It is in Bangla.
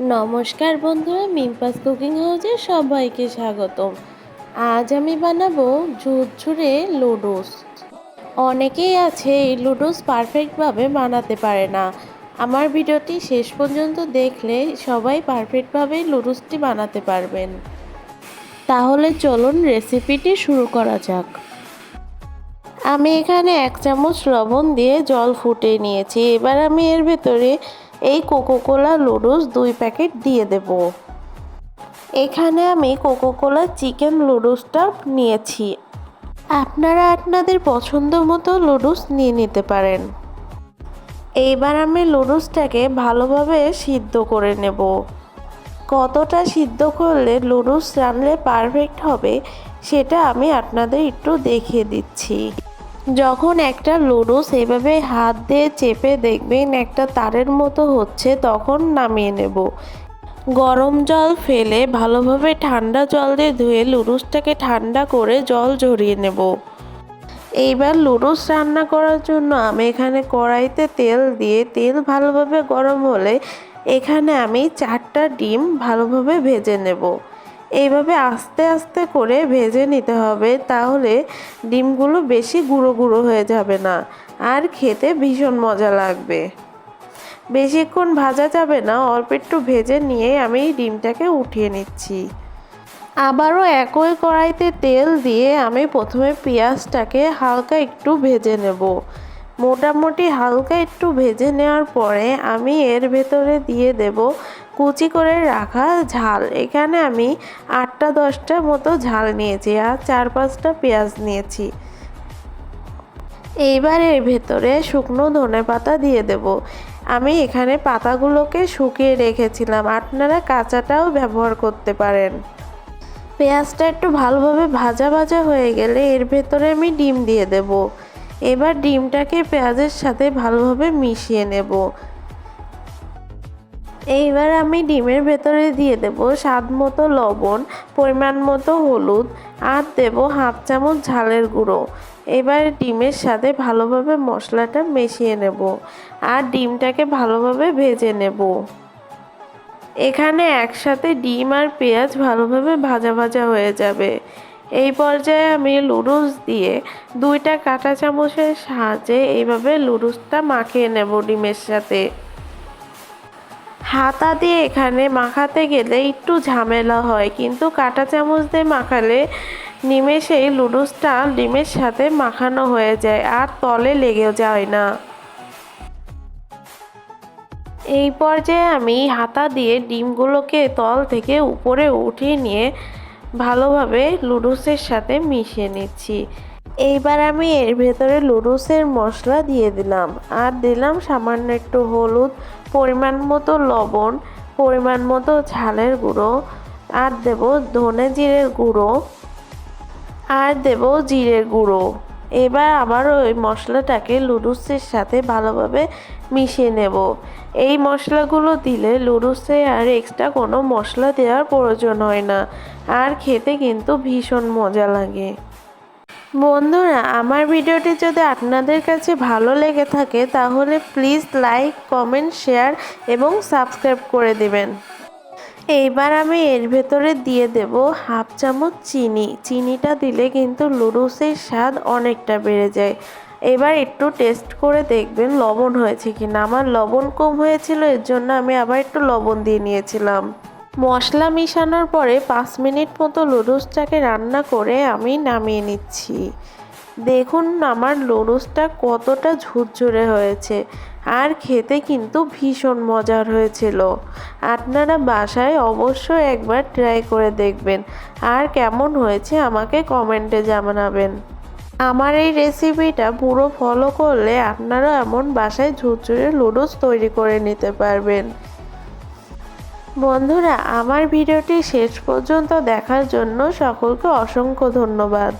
নমস্কার বন্ধুরা, মিম্পাস কুকিং হাউসে সবাইকে স্বাগতম। আজ আমি বানাবো ঝুরঝুরে লুডোস। অনেকেই আছে এই লুডুস পারফেক্টভাবে বানাতে পারে না। আমার ভিডিওটি শেষ পর্যন্ত দেখলে সবাই পারফেক্টভাবে লুডোসটি বানাতে পারবেন। তাহলে চলুন রেসিপিটি শুরু করা যাক। আমি এখানে এক চামচ লবণ দিয়ে জল ফুটিয়ে নিয়েছি। এবার আমি এর ভেতরে এই কোকোকোলা লুডুস দুই প্যাকেট দিয়ে দেব। এখানে আমি কোকোকোলা চিকেন লুডুসটা নিয়েছি। আপনারা আপনাদের পছন্দ মতো লুডুস নিয়ে নিতে পারেন। এইবার আমি লুডুসটাকে ভালোভাবে সিদ্ধ করে নেব। কতটা সিদ্ধ করলে লুডুস রানলে পারফেক্ট হবে, সেটা আমি আপনাদের একটু দেখিয়ে দিচ্ছি। যখন একটা লুডুস এভাবে হাত দিয়ে চেপে দেখবেন একটা তারের মতো হচ্ছে, তখন নামিয়ে নেব। গরম জল ফেলে ভালোভাবে ঠান্ডা জল দিয়ে ধুয়ে লুডুসটাকে ঠান্ডা করে জল ঝরিয়ে নেব। এইবার লুডুস রান্না করার জন্য আমি এখানে কড়াইতে তেল দিয়ে, তেল ভালোভাবে গরম হলে এখানে আমি চারটা ডিম ভালোভাবে ভেজে নেব। এইভাবে আস্তে আস্তে করে ভেজে নিতে হবে, তাহলে ডিমগুলো বেশি গুঁড়ো গুঁড়ো হয়ে যাবে না। আর খেতে ভীষণ মজা লাগবে। বেশিক্ষণ ভাজা যাবে না, অল্প একটু ভেজে নিয়ে আমি ডিমটাকে উঠিয়ে নিচ্ছি। আবারও একই কড়াইতে তেল দিয়ে আমি প্রথমে পেঁয়াজটাকে হালকা একটু ভেজে নেব। মোটামুটি হালকা একটু ভেজে নেওয়ার পরে আমি এর ভেতরে দিয়ে দেব কুচি করে রাখা ঝাল। এখানে আমি আটটা, দশটা মতো ঝাল নিয়েছি আর চার, পাঁচটা পেঁয়াজ নিয়েছি। এইবার এর ভেতরে শুকনো ধনে পাতা দিয়ে দেব। আমি এখানে পাতাগুলোকে শুকিয়ে রেখেছিলাম। আপনারা কাঁচাটাও ব্যবহার করতে পারেন। পেঁয়াজটা একটু ভালোভাবে ভাজা ভাজা হয়ে গেলে এর ভেতরে আমি ডিম দিয়ে দেব। এবার ডিমটাকে পেঁয়াজের সাথে ভালোভাবে মিশিয়ে নেব। এইবার আমি ডিমের ভেতরে দিয়ে দেব স্বাদ মতো লবণ, পরিমাণ মতো হলুদ আর দেব হাফ চামচ ঝালের গুঁড়ো। এবার ডিমের সাথে ভালোভাবে মশলাটা মিশিয়ে নেব আর ডিমটাকে ভালোভাবে ভেজে নেব। এখানে একসাথে ডিম আর পেঁয়াজ ভালোভাবে ভাজা ভাজা হয়ে যাবে। এই পর্যায়ে আমি লুডুস দিয়ে দুইটা কাঁটা চামচের সাহায্যে এইভাবে লুডুসটা মাখিয়ে নেব ডিমের সাথে। হাতা দিয়ে এখানে মাখাতে গেলে একটু ঝামেলা হয়। কিন্তু কাঁটা চামচ দিয়ে মাখালে নিমেষেই লুডুসটা ডিমের সাথে মাখানো হয়ে যায় আর তলে লেগে যায় না। এই পর্যায়ে আমি হাতা দিয়ে ডিমগুলোকে তল থেকে উপরে উঠিয়ে নিয়ে ভালোভাবে লুডুসের সাথে মিশিয়ে নিচ্ছি। এইবার আমি এর ভেতরে লুডুসের মশলা দিয়ে দিলাম। আর দিলাম সামান্য একটু হলুদ, পরিমাণ মতো লবণ, পরিমাণ মতো ঝালের গুঁড়ো, আর দেব ধনে জিরের গুঁড়ো, আর দেব জিরের গুঁড়ো। এবার আবার ওই মশলাটাকে লুডুসের সাথে ভালোভাবে মিশিয়ে নেব। এই মশলাগুলো দিলে লুডুসে আর এক্সট্রা কোনো মশলা দেওয়ার প্রয়োজন হয় না। আর খেতে কিন্তু ভীষণ মজা লাগে। বন্ধুরা, আমার ভিডিওটি যদি আপনাদের কাছে ভালো লেগে থাকে, তাহলে প্লিজ লাইক কমেন্ট শেয়ার এবং সাবস্ক্রাইব করে দেবেন। এইবার আমি এর ভেতরে দিয়ে দেব হাফ চামচ চিনি। চিনিটা দিলে কিন্তু লুডুসের স্বাদ অনেকটা বেড়ে যায়। এবার একটু টেস্ট করে দেখবেন লবণ হয়েছে কি না আমার লবণ কম হয়েছিল, এর জন্য আমি আবার একটু লবণ দিয়ে নিয়েছিলাম। মশলা মিশানোর পরে পাঁচ মিনিট মতো লুডুসটাকে রান্না করে আমি নামিয়ে নিচ্ছি। দেখুন আমার লুডুসটা কতটা ঝুরঝুরে হয়েছে। আর খেতে কিন্তু ভীষণ মজার হয়েছিল। আপনারা বাসায় অবশ্যই একবার ট্রাই করে দেখবেন। আর কেমন হয়েছে আমাকে কমেন্টে জানাবেন। আমার এই রেসিপিটা পুরো ফলো করলে আপনারা এমন বাসায় ঝুরঝুরে লুডুস তৈরি করে নিতে পারবেন। বন্ধুরা আমার ভিডিওটি শেষ পর্যন্ত দেখার জন্য সকলকে অসংখ্য ধন্যবাদ।